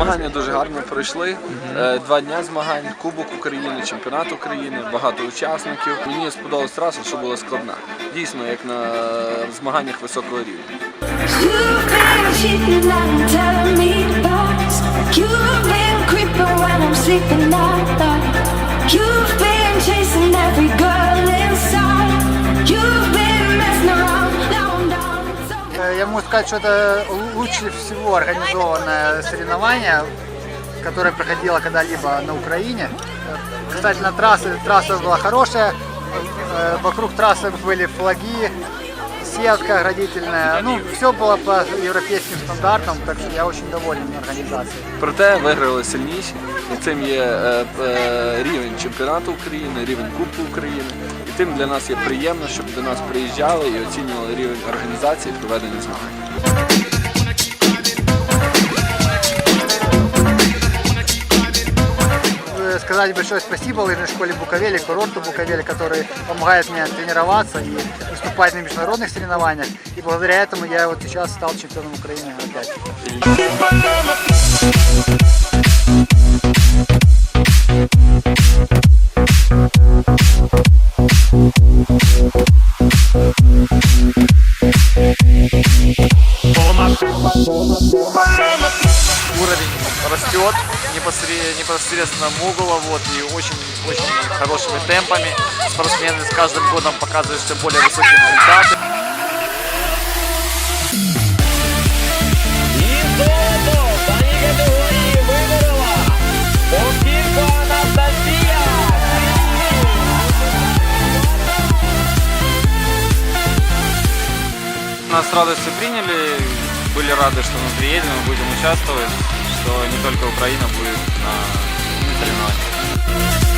Змагання дуже гарно пройшли. Е, Два дня змагань, Кубок України, Чемпіонат України, багато учасників. Мені сподобалась траса, що була складна. Дійсно, як на змаганнях високого рівня. Я могу сказать, что это лучше всего организованное соревнование, которое проходило когда-либо на Украине. Кстати, на трассе, трасса была хорошая, э, вокруг трассы были флаги, сетка оградительная. Ну, все было по европейским стандартам, так что я очень доволен организацией. Проте виграли сильніші, і цим є е, е, рівень чемпіонату України, рівень Кубку України. І тим для нас є приємно, щоб до нас приїжджали і оцінювали рівень організації проведення змагань. Сказать большое спасибо лыжной школе Буковели, курорту Буковели, который помогает мне тренироваться и выступать на международных соревнованиях. И благодаря этому я вот сейчас стал чемпионом Украины опять. уровень растет непосредственно, непосредственно Мугула, вот, и очень-очень хорошими темпами. Спортсмены с каждым годом показывают все более высокие результаты. І золото в даній категорії виборола Богдінко Анастасія. Нас с радостью приняли, были рады, что мы приедем и будем участвовать, что не только Украина будет на соревнованиях.